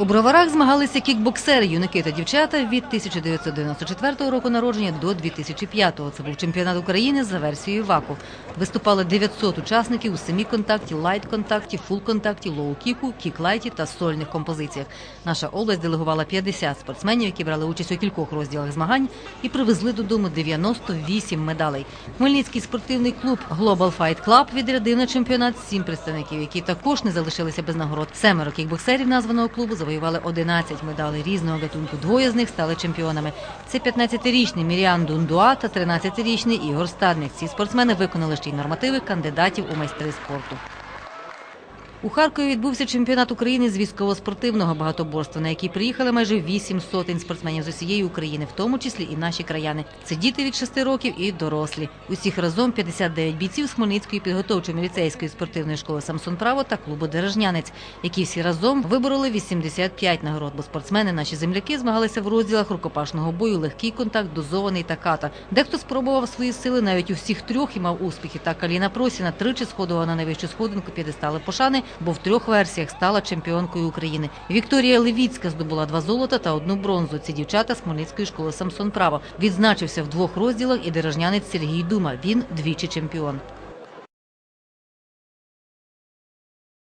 У броварах змагалися кікбоксери, юнаки та дівчата від 1994 року народження до 2005-го. Це був чемпіонат України за версією ВАКу. Виступали 900 учасників у семі-контакті, лайт-контакті, фул-контакті, лоу-кіку, кік-лайті та сольних композиціях. Наша область делегувала 50 спортсменів, які брали участь у кількох розділах змагань і привезли додому 98 медалей. Хмельницький спортивний клуб Global Fight Club відрядив на чемпіонат сім представників, які також не залишилися без нагород. Семеро кікбоксерів названого клубу завоювали 11 медалей різного гатунку. Двоє з них стали чемпіонами. Це 15-річний Міріан Дундуа та 13-річний Ігор Стадник. Ці спортсмени виконали ще й нормативи кандидатів у майстри спорту. У Харкові відбувся чемпіонат України з військово-спортивного багатоборства, на який приїхали майже вісім сотень спортсменів з усієї України, в тому числі і наші краяни. Це діти від 6 років і дорослі. Усіх разом 59 бійців з Хмельницької підготовчо-міліцейської спортивної школи Самсон Право та клубу Дережнянець, які всі разом вибороли 85 нагород. Бо спортсмени, наші земляки, змагалися в розділах рукопашного бою, легкий контакт, дозований та ката. Дехто спробував свої сили навіть у всіх трьох і мав успіхи. Так Аліна Просіна тричі сходила на найвищу сходинку п'єдестали пошани, бо в трьох версіях стала чемпіонкою України. Вікторія Левіцька здобула два золота та одну бронзу. Ці дівчата з Хмельницької школи Самсон Право. Відзначився в двох розділах і дережнянець Сергій Дума. Він двічі чемпіон.